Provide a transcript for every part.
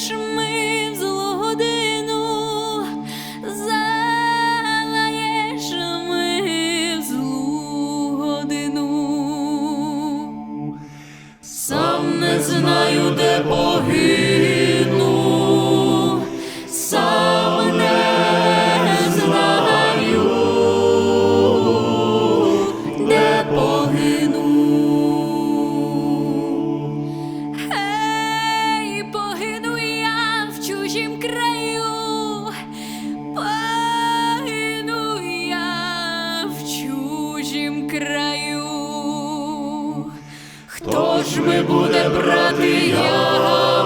залаєш ми краю, я в чужім краю. Хто ж ми буде брати яму?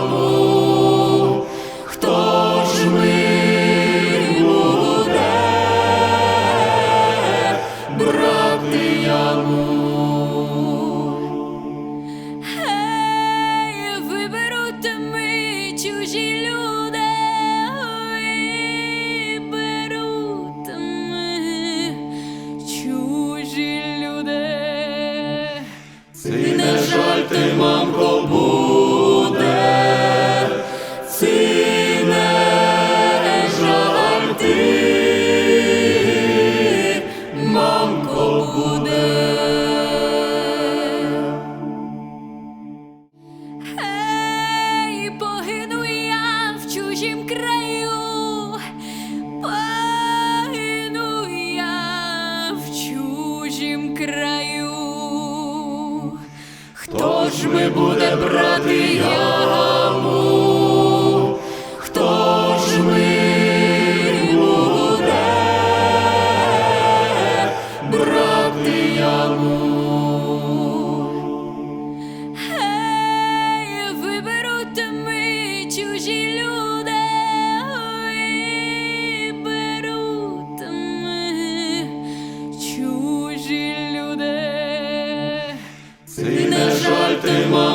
Ми буде брати яму? Не жаль, ти, мамко,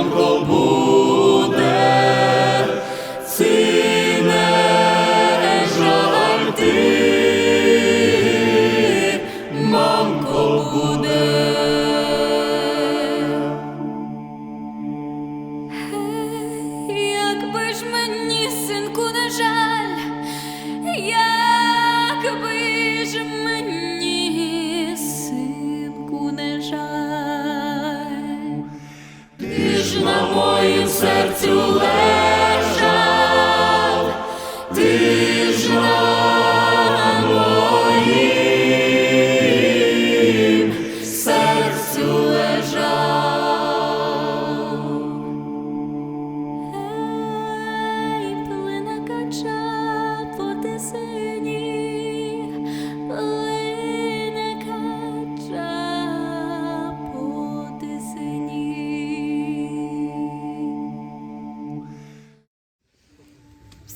моїм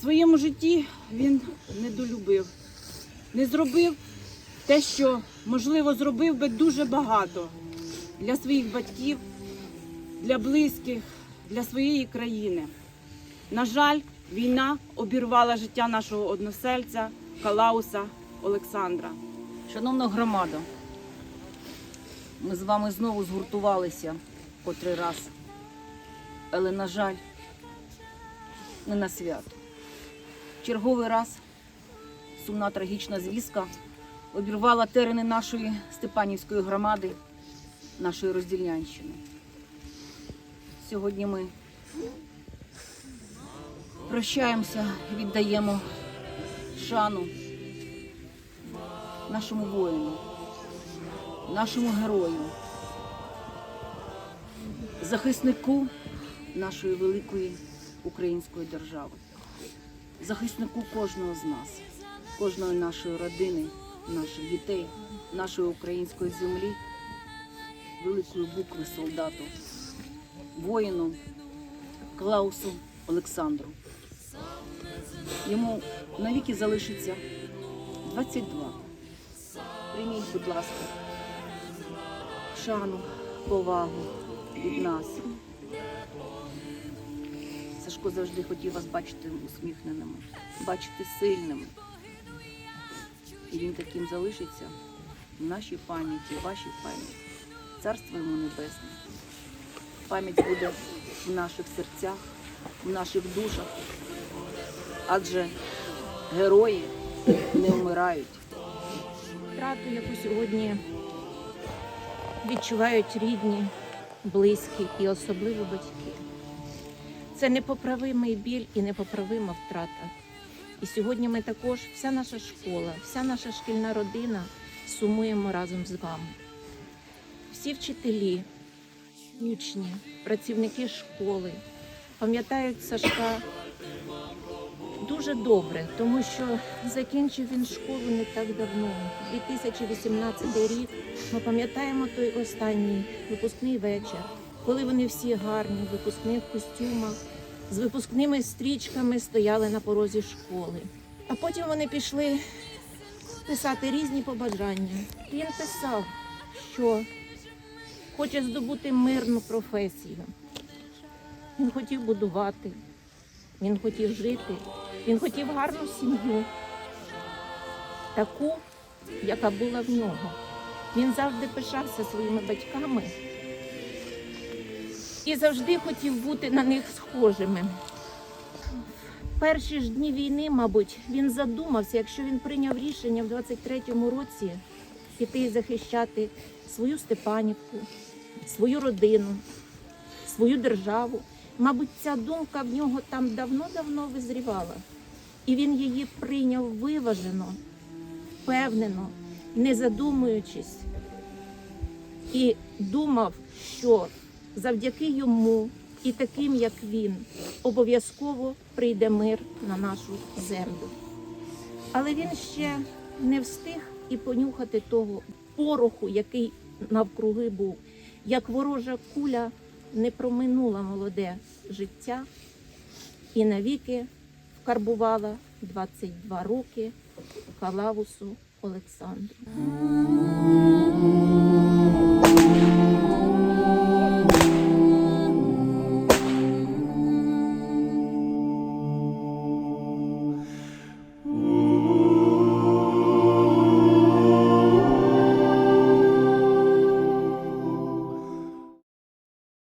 своєму житті він недолюбив, не зробив те, що, можливо, зробив би дуже багато для своїх батьків, для близьких, для своєї країни. На жаль, війна обірвала життя нашого односельця Калауса Олександра. Шановна громада, ми з вами знову згуртувалися котрий раз. Але, на жаль, не на свято. Черговий раз сумна трагічна звістка обірвала терени нашої Степанівської громади, нашої роздільнянщини. Сьогодні ми прощаємося, віддаємо шану нашому воїну, нашому герою, захиснику нашої великої української держави, захиснику кожного з нас, кожної нашої родини, наших дітей, нашої української землі, великої букви солдату, воїну Клаусу Олександру. Йому навіки залишиться 22. Прийміть, будь ласка, шану, повагу від нас, Сашко завжди хотів вас бачити усміхненими, бачити сильними. І він таким залишиться в нашій пам'яті, в вашій пам'яті. Царство йому небесне. Пам'ять буде в наших серцях, в наших душах. Адже герої не вмирають. втрату, яку сьогодні відчувають рідні, близькі і особливо батьки. Це непоправимий біль і непоправима втрата. І сьогодні ми також, вся наша школа, вся наша шкільна родина сумуємо разом з вами. Всі вчителі, учні, працівники школи пам'ятають Сашка дуже добре, тому що закінчив він школу не так давно. 2018 рік. Ми пам'ятаємо той останній випускний вечір, коли вони всі гарні в випускних костюмах, з випускними стрічками стояли на порозі школи. А потім вони пішли писати різні побажання. Він писав, що хоче здобути мирну професію. Він хотів будувати, він хотів жити, він хотів гарну сім'ю, таку, яка була в нього. Він завжди пишався своїми батьками і завжди хотів бути на них схожими. Перші ж дні війни, мабуть, він задумався, якщо він прийняв рішення в 23-му році піти захищати свою Степанівку, свою родину, свою державу. Мабуть, ця думка в нього там давно-давно визрівала. І він її прийняв виважено, впевнено, не задумуючись, і думав, що завдяки йому і таким, як він, обов'язково прийде мир на нашу землю. Але він ще не встиг і понюхати того пороху, який навкруги був, як ворожа куля не проминула молоде життя і навіки вкарбувала 22 роки Калавусу Олександру.